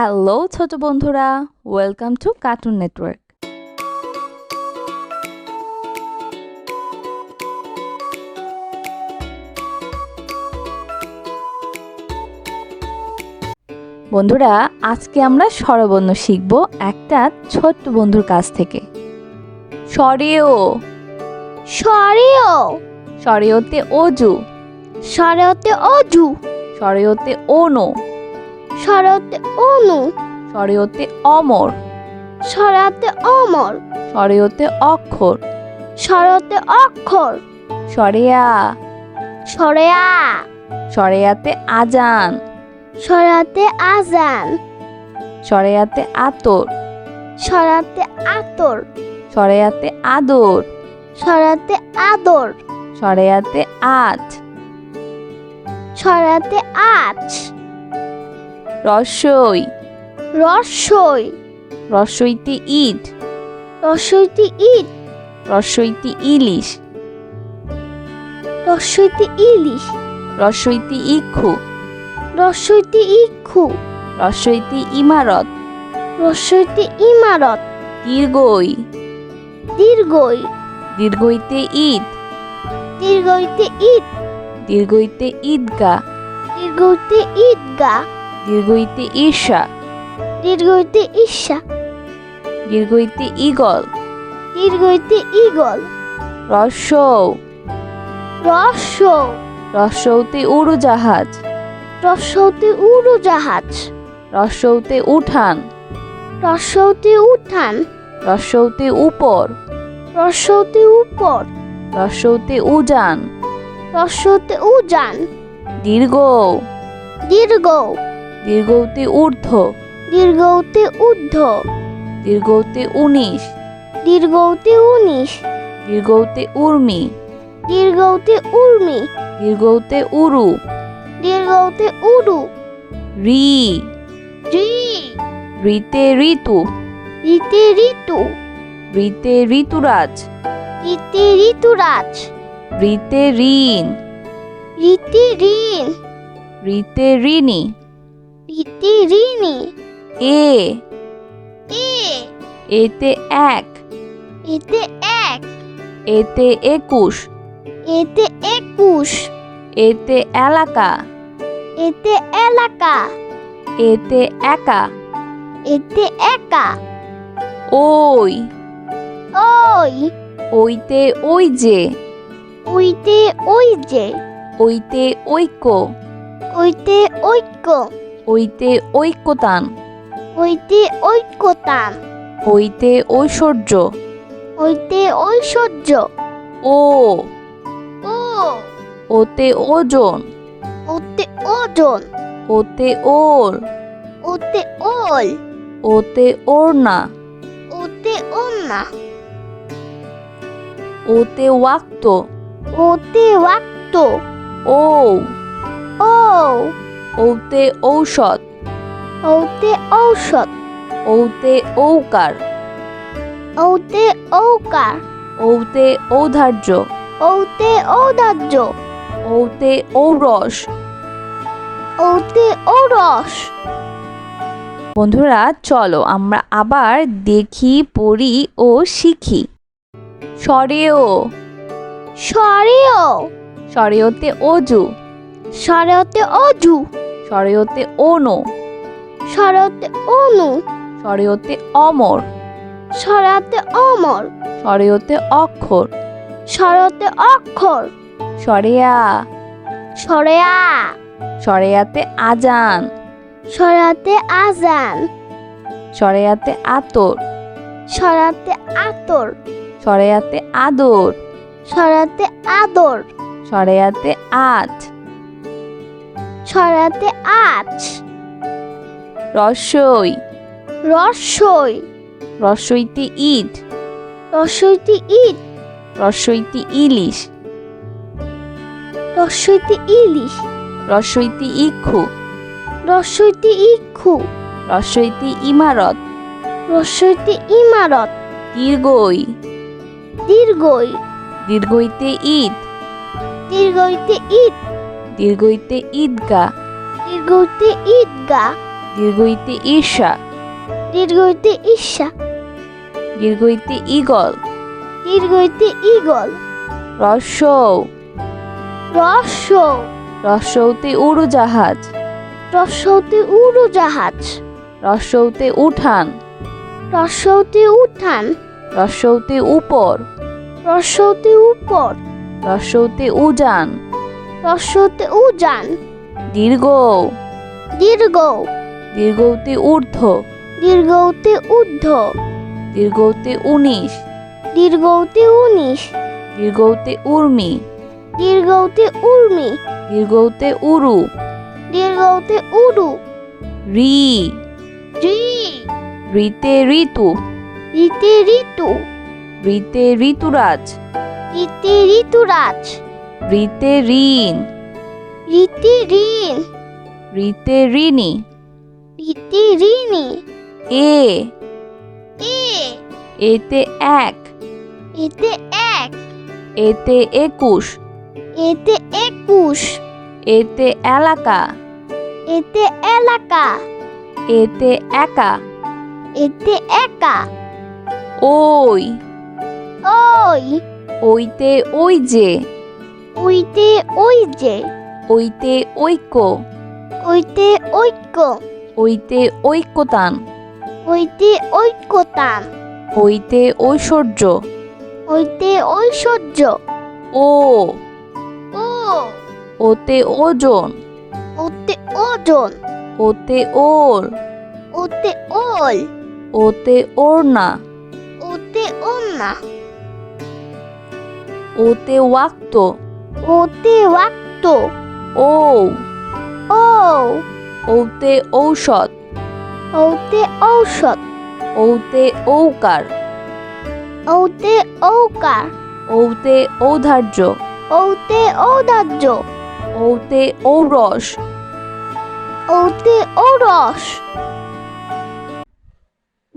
Hello ছোট বন্ধুরা welcome to cartoon network. বন্ধুরা আজকে আমরা স্বরবর্ণ শিখব একটা ছোট্ট বন্ধুর কাছ থেকে। স্বরেও। সরেও স্বরেওতে অজু। সরেওতে অজু। স্বরেওতে ono সরেওতে অনু। স্বরেওতে অমর। সরাতে অমর। স্বরেওতে অক্ষর। সরতে অক্ষর। স্বরেয়া সরেয়া স্বরেয়াতে আজান। সরাতে আজান। স্বরেয়াতে আতর। সরাতে আতর। স্বরেয়াতে আদর। সরাতে আদর। স্বরেয়াতে আজ সরাতে আজ রসই। রসই। রসইতে ইট। রসইতে ইট। রসইতে ইলিশ। রসইতে ইলিশ। রসইতে ইক্ষু। রসইতে ইক্ষু। রসইতে ইমারত। রসইতে ইমারত। দীর্ঘই। দীর্ঘই। দীর্ঘইতে ঈদ দীর্ঘইতে ঈদ দীর্ঘইতে ঈদগা দীর্ঘইতে ঈদগা দীর্ঘইতে ঈর্ষা। দীর্ঘইতে ঈর্ষা। দীর্ঘইতে ইগল দীর্ঘইতে ঈগল। রসৌ রস রসৌতে উড়োজাহাজ। রসৌতে উড়োজাহাজ। রসৌতে উঠান। রসৌতে উঠান। রসৌতে উপর। রসৌতে উপর। রসৌতে উজান। রসৌতে উজান। দীর্ঘ দীর্ঘ দীর্ঘতে ঊর্ধ্ব। দীর্ঘতে ঊর্ধ্ব। দীর্ঘতে উনিশ দীর্ঘতে উনিশ দীর্ঘতে উর্মি। দীর্ঘতে উর্মি। দীর্ঘতে উরু। দীর্ঘতে উরু। রি। রি। রিতে ঋতু। ঋতে ঋতু। রিতে ঋতুরাজ। ঋতে ঋতুরাজ। রিতে ঋণ। ঋতে ঋণ। রিতে ঋণী। ঋণী। এ। এ। এতে এক। এতে এক। এতে একুশ। এতে একুশ। এতে এলাকা। এতে এলাকা। এতে একা। এতে একা। ওই। ওই। ওইতে ওই যে। ওইতে ওই যে। ওইতে ঐক্য। ওইতে ঐক্য। ওইতে ঐক্যতান। ওইতে ঐক্যতান। ওইতে ঐশ্বর্য। ওইতে ঐশ্বর্য। ও। ও। ওতে ওজন। ওতে ওজন। ওতে ওর। ওতে ওল। ওতে ওড়না। ওতে ওন্না ওতে ওয়াক্ত। ওতে ওয়াক্ত। ও। ও। ওতে ঔষধ। ওতে ঔষধ। ওতে ঔকার। ওতে ঔকার। ওতে ঔধার্য। ওতে ঔদার্য ওতে ঔরস। ওতে ঔরস। বন্ধুরা চলো আমরা আবার দেখি পড়ি ও শিখি। স্বরেও সরেও। স্বরেওতে অজু। সরেওতে অজু। স্বরেওতে ono সরেওতে অনু। স্বরেওতে অমর। সরাতে অমর। স্বরেওতে অক্ষর। সরতে অক্ষর। স্বরেয়া সরেয়া স্বরেয়াতে আজান। সরাতে আজান। স্বরেয়াতে আতর। সরাতে আতর। স্বরেয়াতে আদর। সরাতে আদর। স্বরেয়াতে আজ সরাতে আজ রসই। রসই। রসইতে ইট। রসইতে ইট। রসইতে ইলিশ। রসইতে ইলিশ। রসইতে ইক্ষু। রসইতে ইক্ষু। রসইতে ইমারত। রসইতে ইমারত। দীর্ঘই। দীর্ঘই। দীর্ঘইতে ঈদ দীর্ঘইতে ঈদ দীর্ঘইতে ঈদগা। দীর্ঘইতে ঈদগা। দীর্ঘইতে ঈর্ষা। দীর্ঘইতে ঈর্ষা। দীর্ঘইতে ঈগল। দীর্ঘইতে ঈগল। রস্যৌ রস্য রস্যৌতে উড়োজাহাজ। রস্যতে উড়োজাহাজ। রস্যৌতে উঠান। রস্যতে উঠান। রস্যৌতে উপর। রস্যতে উপর। রস্যৌতে উজান। রস্যতে উজান। দীর্ঘ দীর্ঘ দীর্ঘৌতে ঊর্ধ্ব। দীর্ঘতে ঊর্ধ্ব। দীর্ঘৌতে উনিশ। দীর্ঘতে উনিশ। দীর্ঘৌতে উর্মি। দীর্ঘতে উর্মি। দীর্ঘৌতে উরু। দীর্ঘতে উরু। রি। রি। রিতে ঋতু। ঋতে ঋতু। রিতে ঋতুরাজ। ঋতে ঋতুরাজ। রিতে ঋণ ঋতে ঋণ রিতে ঋণী ঋতে ঋণী এ এ এতে এক এতে এক এতে একুশ এতে একুশ এতে এলাকা এতে এলাকা এতে একা এতে একা ওই ওই ওইতে ওই যে ওইতে ওই যে। ওইতে ঐক্য। ওইতে ঐক্য। ওইতে ঐক্যতান। ওইতে ঐক্যতান। ওইতে ঐশ্বর্য। ওইতে ঐশ্বর্য। ও। ও। ওতে ওজন। ওতে ওজন। ওতে ওর। ওতে ওল। ওতে ওড়না। ওতে ওন্না ওতে ওয়াক্ত। ওতে ওয়াক্ত ও ও ওতে ঔষধ। ওতে ঔষধ। ওতে ঔকার। ওতে ঔকার। ওতে ঔধার্য। ওতে ঔদার্য ওতে ঔরস। ওতে ঔরস।